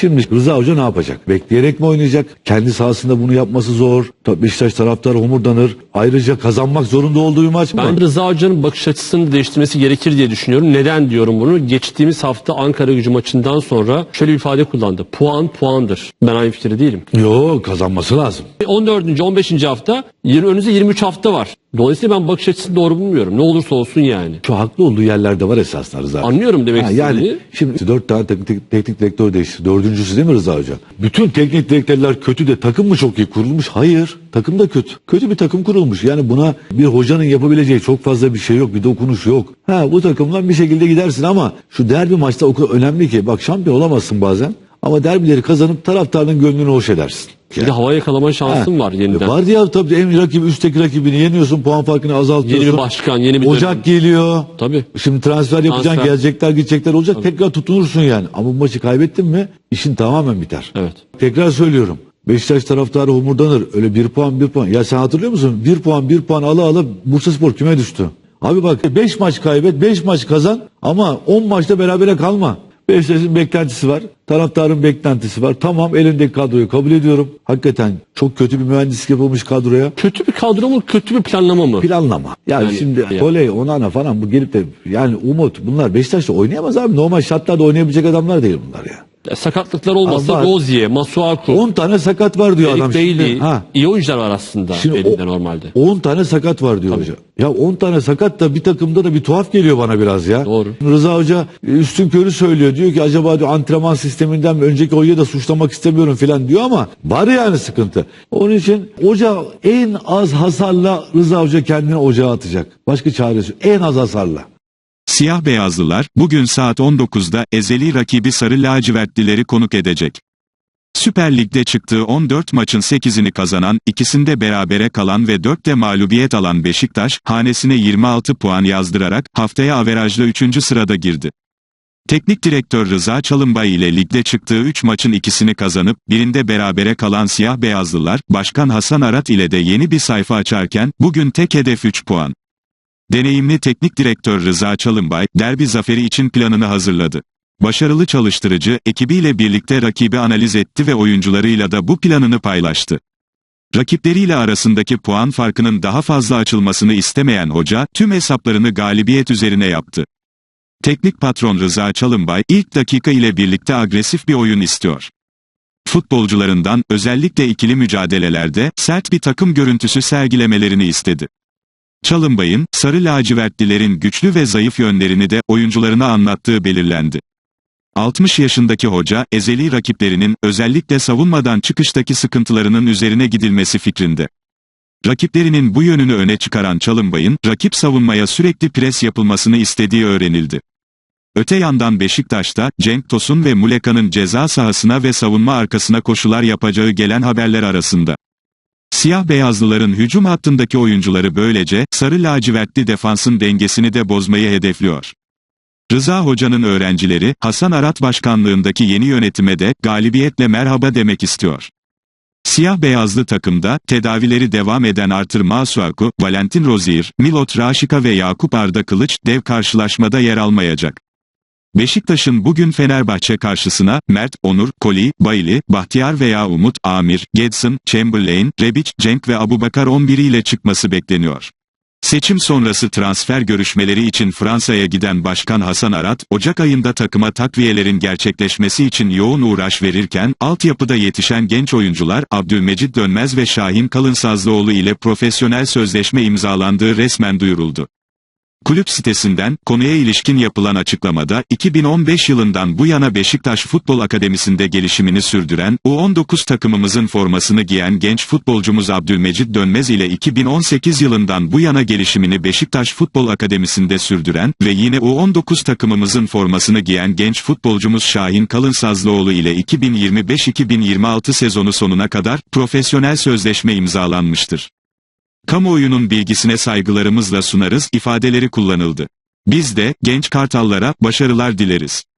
Şimdi Rıza Hoca ne yapacak? Bekleyerek mi oynayacak? Kendi sahasında bunu yapması zor. Beşiktaş taraftarı homurdanır. Ayrıca kazanmak zorunda olduğu maç mı? Ben Rıza Hoca'nın bakış açısını değiştirmesi gerekir diye düşünüyorum. Neden diyorum bunu? Geçtiğimiz hafta Ankara gücü maçından sonra şöyle bir ifade kullandı. Puan puandır. Ben aynı fikirde değilim. Yok kazanması lazım. 14. 15. hafta önünüzde 23 hafta var. Dolayısıyla ben bakış açısını doğru bulmuyorum. Ne olursa olsun yani. Şu haklı olduğu yerlerde var esaslar Rıza. Anlıyorum demek Ha, istediğini. yani şimdi dört tane teknik, teknik direktör değişti. Dördüncüsü değil mi Rıza Hoca? Bütün teknik direktörler kötü de takım mı çok iyi kurulmuş? Hayır. Takım da kötü. Kötü bir takım kurulmuş. Yani buna bir hocanın yapabileceği çok fazla bir şey yok. Bir dokunuş yok. Ha bu takımdan bir şekilde gidersin ama şu derbi maçta o kadar önemli ki. Bak şampiyon olamazsın bazen. Ama derbileri kazanıp taraftarın gönlünü hoş edersin. Bir de hava yakalama şansım Ha, var yeniden. Var ya tabii en rakibi üstteki rakibini yeniyorsun puan farkını azaltıyorsun. Yeni bir başkan, yeni bir Ocak geliyor. Tabii. Şimdi transfer yapacaksın, Transfer. gelecekler, gidecekler olacak. Tekrar tutunursun yani. Ama bu maçı kaybettin mi işin tamamen biter. Evet. Tekrar söylüyorum. Beşiktaş taraftarı homurdanır. Öyle bir puan bir puan. Ya sen hatırlıyor musun? Bir puan bir puan ala ala Bursaspor küme düştü. Abi bak 5 maç kaybet, 5 maç kazan ama 10 maçta berabere kalma. Beşiktaş'ın beklentisi var. Taraftarın beklentisi var. Tamam elindeki kadroyu kabul ediyorum. Hakikaten çok kötü bir mühendislik yapılmış kadroya. Kötü bir kadro mu, kötü bir planlama mı? Planlama. Yani, Yani- şimdi Ya. Oley, Onana falan bu gelip de yani Umut bunlar Beşiktaş'ta oynayamaz abi. Normal şartlarda oynayabilecek adamlar değil bunlar ya. Sakatlıklar olmasa var. Rozier, Masuaku, 10 tane sakat var diyor adam. Eric Bailey, Şimdi, ha. iyi oyuncular var aslında Şimdi elinde o- normalde. 10 tane sakat var diyor hoca. Ya 10 tane sakat da bir takımda da bir tuhaf geliyor bana biraz ya. Doğru. Rıza Hoca e, üstün körü söylüyor. Diyor ki acaba diyor antrenman sisteminden mi önceki hocayı da suçlamak istemiyorum falan diyor ama var yani sıkıntı. Onun için hoca en az hasarla Rıza Hoca kendini ocağa atacak. Başka çaresi yok. en az hasarla. Siyah beyazlılar bugün saat 19'da ezeli rakibi Sarı Lacivertlileri konuk edecek. Süper Lig'de çıktığı 14 maçın 8'ini kazanan, ikisinde berabere kalan ve 4'te mağlubiyet alan Beşiktaş, hanesine 26 puan yazdırarak haftaya averajla 3. sırada girdi. Teknik direktör Rıza Çalınbay ile ligde çıktığı 3 maçın ikisini kazanıp birinde berabere kalan siyah beyazlılar, Başkan Hasan Arat ile de yeni bir sayfa açarken, bugün tek hedef 3 puan. Deneyimli teknik direktör Rıza Çalınbay, derbi zaferi için planını hazırladı. Başarılı çalıştırıcı, ekibiyle birlikte rakibi analiz etti ve oyuncularıyla da bu planını paylaştı. Rakipleriyle arasındaki puan farkının daha fazla açılmasını istemeyen hoca, tüm hesaplarını galibiyet üzerine yaptı. Teknik patron Rıza Çalınbay, ilk dakika ile birlikte agresif bir oyun istiyor. Futbolcularından, özellikle ikili mücadelelerde, sert bir takım görüntüsü sergilemelerini istedi. Çalınbay'ın, sarı lacivertlilerin güçlü ve zayıf yönlerini de oyuncularına anlattığı belirlendi. 60 yaşındaki hoca, ezeli rakiplerinin, özellikle savunmadan çıkıştaki sıkıntılarının üzerine gidilmesi fikrinde. Rakiplerinin bu yönünü öne çıkaran Çalınbay'ın, rakip savunmaya sürekli pres yapılmasını istediği öğrenildi. Öte yandan Beşiktaş'ta, Cenk Tosun ve Muleka'nın ceza sahasına ve savunma arkasına koşular yapacağı gelen haberler arasında. Siyah beyazlıların hücum hattındaki oyuncuları böylece, sarı lacivertli defansın dengesini de bozmayı hedefliyor. Rıza Hoca'nın öğrencileri, Hasan Arat başkanlığındaki yeni yönetime de, galibiyetle merhaba demek istiyor. Siyah beyazlı takımda, tedavileri devam eden Artur Masuaku, Valentin Rozier, Milot Raşika ve Yakup Arda Kılıç, dev karşılaşmada yer almayacak. Beşiktaş'ın bugün Fenerbahçe karşısına, Mert, Onur, Koli, Bayli, Bahtiyar veya Umut, Amir, Gedson, Chamberlain, Rebic, Cenk ve Abubakar 11 ile çıkması bekleniyor. Seçim sonrası transfer görüşmeleri için Fransa'ya giden Başkan Hasan Arat, Ocak ayında takıma takviyelerin gerçekleşmesi için yoğun uğraş verirken, altyapıda yetişen genç oyuncular, Abdülmecit Dönmez ve Şahin Kalınsazlıoğlu ile profesyonel sözleşme imzalandığı resmen duyuruldu. Kulüp sitesinden, konuya ilişkin yapılan açıklamada, 2015 yılından bu yana Beşiktaş Futbol Akademisi'nde gelişimini sürdüren, U19 takımımızın formasını giyen genç futbolcumuz Abdülmecit Dönmez ile 2018 yılından bu yana gelişimini Beşiktaş Futbol Akademisi'nde sürdüren ve yine U19 takımımızın formasını giyen genç futbolcumuz Şahin Kalınsazlıoğlu ile 2025-2026 sezonu sonuna kadar profesyonel sözleşme imzalanmıştır. Kamuoyunun bilgisine saygılarımızla sunarız ifadeleri kullanıldı. Biz de genç kartallara başarılar dileriz.